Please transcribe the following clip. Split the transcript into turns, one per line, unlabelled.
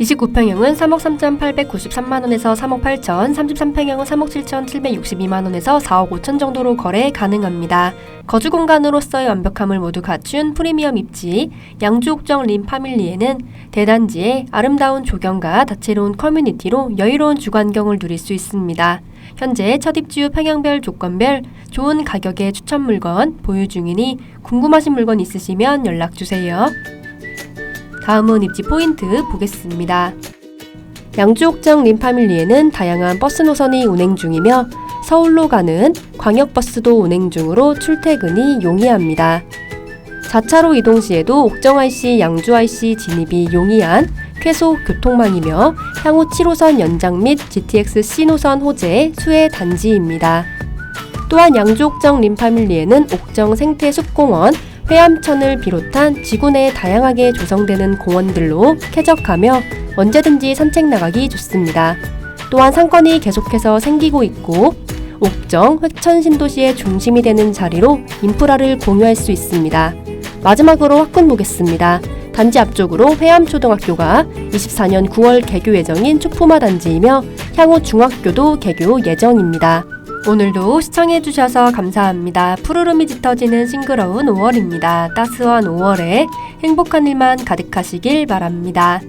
29평형은 3억 3,893만원에서 3억 8천, 33평형은 3억 7,762만원에서 4억 5천 정도로 거래 가능합니다. 거주 공간으로서의 완벽함을 모두 갖춘 프리미엄 입지, 양주옥정 림 파밀리에는 대단지의 아름다운 조경과 다채로운 커뮤니티로 여유로운 주관경을 누릴 수 있습니다. 현재 첫 입주 평형별 조건별 좋은 가격의 추천 물건 보유 중이니 궁금하신 물건 있으시면 연락 주세요. 다음은 입지 포인트 보겠습니다. 양주옥정 림파밀리에는 다양한 버스 노선이 운행 중이며 서울로 가는 광역버스도 운행 중으로 출퇴근이 용이합니다. 자차로 이동 시에도 옥정 IC, 양주 IC 진입이 용이한 쾌속 교통망이며 향후 7호선 연장 및 GTX C 노선 호재 수혜 단지입니다. 또한 양주 옥정 림파밀리에는 옥정 생태 숲공원, 회암천을 비롯한 지구 내에 다양하게 조성되는 공원들로 쾌적하며 언제든지 산책 나가기 좋습니다. 또한 상권이 계속해서 생기고 있고 옥정, 획천 신도시의 중심이 되는 자리로 인프라를 공유할 수 있습니다. 마지막으로 학군 보겠습니다. 단지 앞쪽으로 회암초등학교가 24년 9월 개교 예정인 초포마 단지이며 향후 중학교도 개교 예정입니다. 오늘도 시청해주셔서 감사합니다. 푸르름이 짙어지는 싱그러운 5월입니다. 따스한 5월에 행복한 일만 가득하시길 바랍니다.